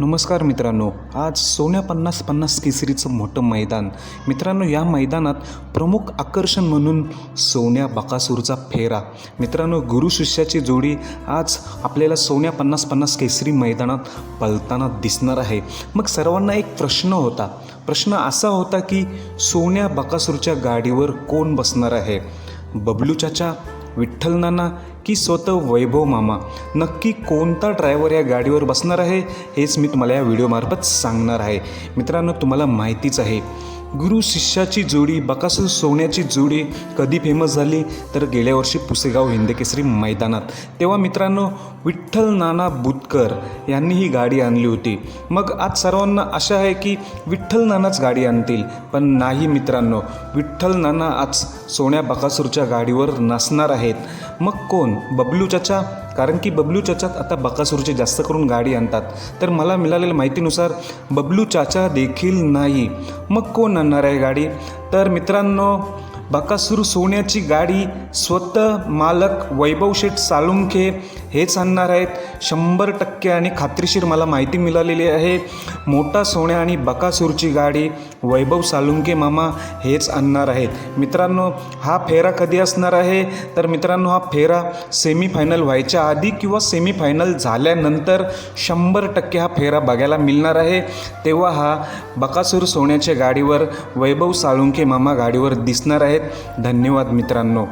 नमस्कार मित्रांनो आज सोन्या पन्नास पन्नास केसरीचं मोठं मैदान. मित्रांनो या मैदानात प्रमुख आकर्षण म्हणून सोन्या बकासूरचा फेरा. मित्रांनो गुरु शिष्याची जोडी आज आपल्याला सोन्या पन्नास पन्नास केसरी मैदानात पलताना दिसणार आहे. मग सर्वांना एक प्रश्न होता. प्रश्न असा होता की सोन्या बकासूरच्या गाडीवर कोण बसणार आहे? बबलू चाचा विठ्ठल नाना की स्वतः वैभव मामा. नक्की कोणता ड्रायव्हर या गाडीवर बसणार आहे हेच मी तुम्हाला या व्हिडिओमार्फत सांगणार आहे. मित्रांनो तुम्हाला माहितीच आहे. गुरु शिष्याची जोडी बकासूर सोन्याची जोडी कधी फेमस झाली? तर गेल्या वर्षी पुसेगाव हिंदकेसरी मैदानात. तेव्हा मित्रांनो विठ्ठल नाना बुतकर यांनी ही गाडी आणली होती. मग आज सर्वांना आशा आहे की विठ्ठल नानाच गाडी आणतील. पण नाही मित्रांनो विठ्ठल नाना आज सोन्या बकासूरच्या गाडीवर नसणार आहेत. मग कोण? बबलू चाचा? कारण की बबलू चाचात आता बकासूरची जास्त करून गाडी आणतात. तर मला मिळालेल्या माहितीनुसार बबलू चाचा देखील नाही. मग कोण आणणार आहे गाडी? तर मित्रांनो बकासूर सोन्याची गाडी स्वतः मालक वैभव शेठ साळुंखे हेच आणणार आहेत. शंभर टक्के आणि खात्रीशीर मला माहिती मिळालेली आहे. मोठा सोन्या आणि बकासूरची गाडी वैभव सालुंके मामा हेच आणणार आहेत. मित्रांनो हा फेरा कधी असणार आहे? तर मित्रांनो हा फेरा सेमीफायनल व्हायच्या आधी किंवा सेमीफायनल झाल्यानंतर शंभर टक्के हा फेरा बघायला मिळणार आहे. तेव्हा हा बकासूर सोन्याच्या गाडीवर वैभव साळुंके मामा गाडीवर दिसणार आहेत. धन्यवाद मित्रांनो.